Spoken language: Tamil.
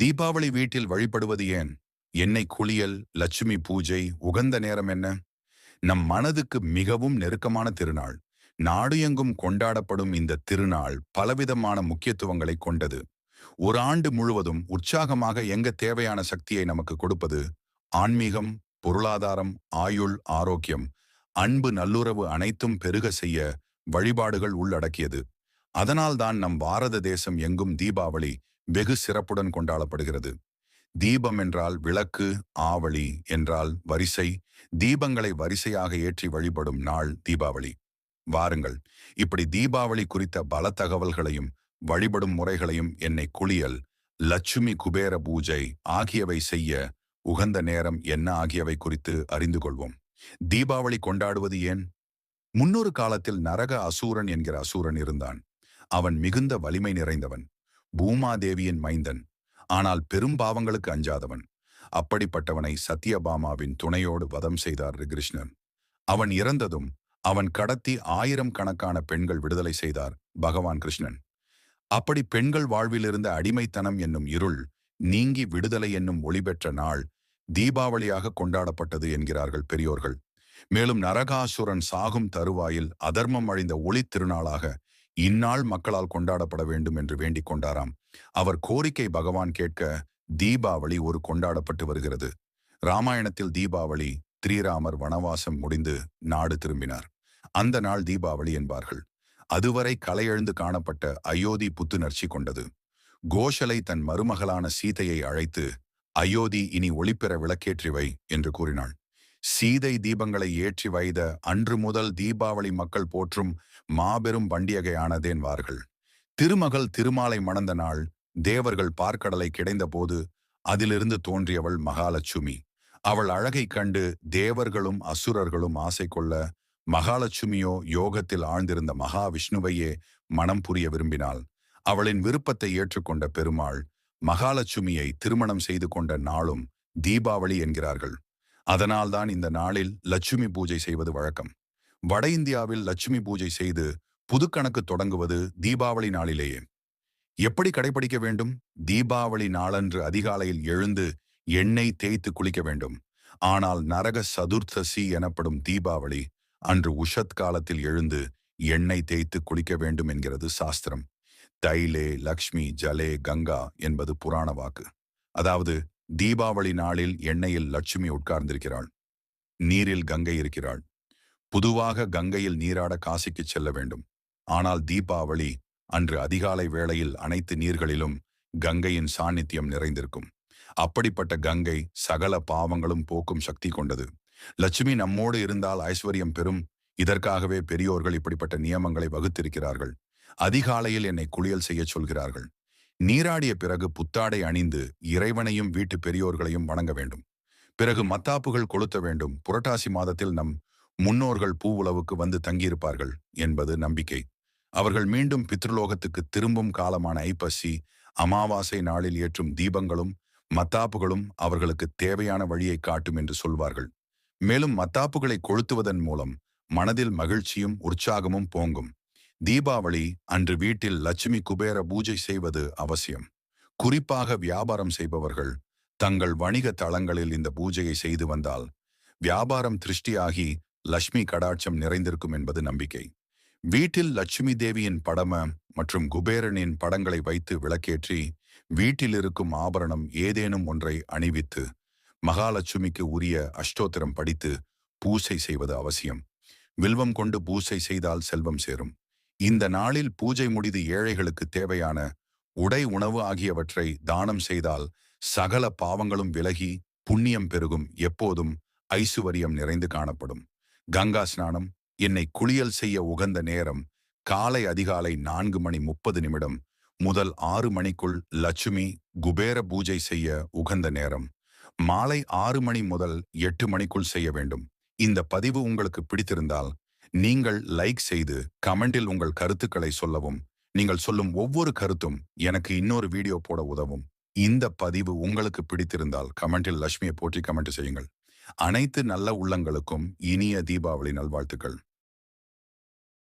தீபாவளி வீட்டில் வழிபடுவது ஏன்? எண்ணெய் குளியல் லட்சுமி பூஜை உகந்த நேரம் என்ன? நம் மனதுக்கு மிகவும் நெருக்கமான திருநாள். நாடு எங்கும் கொண்டாடப்படும் இந்த திருநாள் பலவிதமான முக்கியத்துவங்களை கொண்டது. ஒரு ஆண்டு முழுவதும் உற்சாகமாக எங்க தேவையான சக்தியை நமக்கு கொடுப்பது? ஆன்மீகம் பொருளாதாரம் ஆயுள் ஆரோக்கியம் அன்பு நல்லுறவு அனைத்தும் பெருக செய்ய வழிபாடுகள் உள்ளடக்கியது. அதனால்தான் நம் பாரத தேசம் எங்கும் தீபாவளி வெகு சிறப்புடன் கொண்டாடப்படுகிறது. தீபம் என்றால் விளக்கு ஆவளி என்றால் வரிசை தீபங்களை வரிசையாக ஏற்றி வழிபடும் நாள் தீபாவளி. வாருங்கள் இப்படி தீபாவளி குறித்த பல தகவல்களையும் வழிபடும் முறைகளையும் என்னை குளியல் லட்சுமி குபேர பூஜை ஆகியவை செய்ய உகந்த நேரம் என்ன ஆகியவை குறித்து அறிந்து கொள்வோம். தீபாவளி கொண்டாடுவது ஏன்? முன்னொரு காலத்தில் நரக அசூரன் என்கிற அசூரன் இருந்தான். அவன் மிகுந்த வலிமை நிறைந்தவன். பூமாதேவியின் மைந்தன். ஆனால் பெரும் பாவங்களுக்கு அஞ்சாதவன். அப்படிப்பட்டவனை சத்யபாமாவின் துணையோடு வதம் செய்தார் ரிகிருஷ்ணன். அவன் இறந்ததும் அவன் கடத்தி ஆயிரம் கணக்கான பெண்கள் விடுதலை செய்தார் பகவான் கிருஷ்ணன். அப்படி பெண்கள் வாழ்விலிருந்த அடிமைத்தனம் என்னும் இருள் நீங்கி விடுதலை என்னும் ஒளிபெற்ற நாள் தீபாவளியாக கொண்டாடப்பட்டது என்கிறார்கள் பெரியோர்கள். மேலும் நரகாசுரன் சாகும் தருவாயில் அதர்மம் அழிந்த ஒளி திருநாளாக இந்நாள் மக்களால் கொண்டாடப்பட வேண்டும் என்று வேண்டிக் கொண்டாராம். அவர் கோரிக்கை பகவான் கேட்க தீபாவளி ஒரு கொண்டாடப்பட்டு வருகிறது. ராமாயணத்தில் தீபாவளி ஸ்ரீராமர் வனவாசம் முடிந்து நாடு திரும்பினார். அந்த நாள் தீபாவளி என்பார்கள். அதுவரை கலையெழுந்து காணப்பட்ட அயோத்தி புத்துணர்ச்சி கொண்டது. கோஷலை தன் மருமகளான சீதையை அழைத்து அயோத்தி இனி ஒளிப்பெற விளக்கேற்றி வை என்று கூறினாள். சீதை தீபங்களை ஏற்றி வைத அன்று முதல் தீபாவளி மக்கள் போற்றும் மாபெரும் பண்டிகையானதேன்வார்கள். திருமகள் திருமாலை மணந்த நாள் தேவர்கள் பார்க்கடலை கிடைந்த போது அதிலிருந்து தோன்றியவள் மகாலட்சுமி. அவள் அழகை கண்டு தேவர்களும் அசுரர்களும் ஆசை கொள்ள மகாலட்சுமியோ யோகத்தில் ஆழ்ந்திருந்த மகாவிஷ்ணுவையே மனம் புரிய விரும்பினாள். அவளின் விருப்பத்தை ஏற்றுக்கொண்ட பெருமாள் மகாலட்சுமியை திருமணம் செய்து கொண்ட நாளும் தீபாவளி என்கிறார்கள். அதனால்தான் இந்த நாளில் லட்சுமி பூஜை செய்வது வழக்கம். வட இந்தியாவில் லட்சுமி பூஜை செய்து புதுக்கணக்கு தொடங்குவது தீபாவளி நாளிலேயே. எப்படி கடைபிடிக்க வேண்டும்? தீபாவளி நாளன்று அதிகாலையில் எழுந்து எண்ணெய் தேய்த்து குளிக்க வேண்டும். ஆனால் நரக சதுர்த்தசி எனப்படும் தீபாவளி அன்று உஷத் காலத்தில் எழுந்து எண்ணெய் தேய்த்து குளிக்க வேண்டும் என்கிறது சாஸ்திரம். தைலே லக்ஷ்மி ஜலே கங்கா என்பது புராண வாக்கு. அதாவது தீபாவளி நாளில் எண்ணெயில் லட்சுமி உட்கார்ந்திருக்கிறாள். நீரில் கங்கை இருக்கிறாள். புதுவாக கங்கையில் நீராட காசிக்கு செல்ல வேண்டும். ஆனால் தீபாவளி அன்று அதிகாலை வேளையில் அனைத்து நீர்களிலும் கங்கையின் சாநித்தியம் நிறைந்திருக்கும். அப்படிப்பட்ட கங்கை சகல பாவங்களும் போக்கும் சக்தி கொண்டது. லட்சுமி நம்மோடு இருந்தால் ஐஸ்வர்யம் பெறும். இதற்காகவே பெரியோர்கள் இப்படிப்பட்ட நியமங்களை வகுத்திருக்கிறார்கள். அதிகாலையில் என்னை குளியல் செய்யச் சொல்கிறார்கள். நீராடிய பிறகு புத்தாடை அணிந்து இறைவனையும் வீட்டு பெரியோர்களையும் வணங்க வேண்டும். பிறகு மத்தாப்புகள் கொளுத்த வேண்டும். புரட்டாசி மாதத்தில் நம் முன்னோர்கள் பூவுளவுக்கு வந்து தங்கியிருப்பார்கள் என்பது நம்பிக்கை. அவர்கள் மீண்டும் பித்ருலோகத்துக்கு திரும்பும் காலமான ஐப்பசி அமாவாசை நாளில் ஏற்றும் தீபங்களும் மத்தாப்புகளும் அவர்களுக்கு தேவையான வழியை காட்டும் என்று சொல்வார்கள். மேலும் மத்தாப்புகளை கொளுத்துவதன் மூலம் மனதில் மகிழ்ச்சியும் உற்சாகமும் போங்கும். தீபாவளி அன்று வீட்டில் லட்சுமி குபேர பூஜை செய்வது அவசியம். குறிப்பாக வியாபாரம் செய்பவர்கள் தங்கள் வணிக தளங்களில் இந்த பூஜையை செய்து வந்தால் வியாபாரம் திருஷ்டியாகி லட்சுமி கடாட்சம் நிறைந்திருக்கும் என்பது நம்பிக்கை. வீட்டில் லட்சுமி தேவியின் படம மற்றும் குபேரனின் படங்களை வைத்து விளக்கேற்றி வீட்டில் இருக்கும் ஆபரணம் ஏதேனும் ஒன்றை அணிவித்து மகாலட்சுமிக்கு உரிய அஷ்டோத்திரம் படித்து பூசை செய்வது அவசியம். வில்வம் கொண்டு பூசை செய்தால் செல்வம் சேரும். இந்த நாளில் பூஜை முடிது ஏழைகளுக்கு தேவையான உடை உணவு ஆகியவற்றை தானம் செய்தால் சகல பாவங்களும் விலகி புண்ணியம் பெருகும் எப்போதும் ஐசுவரியம் நிறைந்து காணப்படும். கங்கா ஸ்நானம் என்னை குளியல் செய்ய உகந்த நேரம் காலை அதிகாலை நான்கு மணி முப்பது நிமிடம் முதல் ஆறு மணிக்குள் லட்சுமி குபேர பூஜை செய்ய உகந்த நேரம் மாலை ஆறு மணி முதல் எட்டு மணிக்குள் செய்ய வேண்டும். இந்த பதிவு உங்களுக்கு பிடித்திருந்தால் நீங்கள் லைக் செய்து கமெண்டில் உங்கள் கருத்துக்களை சொல்லவும் நீங்கள் சொல்லும் ஒவ்வொரு கருத்தும் எனக்கு இன்னொரு வீடியோ போட உதவும். இந்த பதிவு உங்களுக்கு பிடித்திருந்தால் கமெண்டில் லட்சுமியை போற்றி கமெண்ட் செய்யுங்கள். அனைத்து நல்ல உள்ளங்களுக்கும் இனிய தீபாவளி நல்வாழ்த்துக்கள்.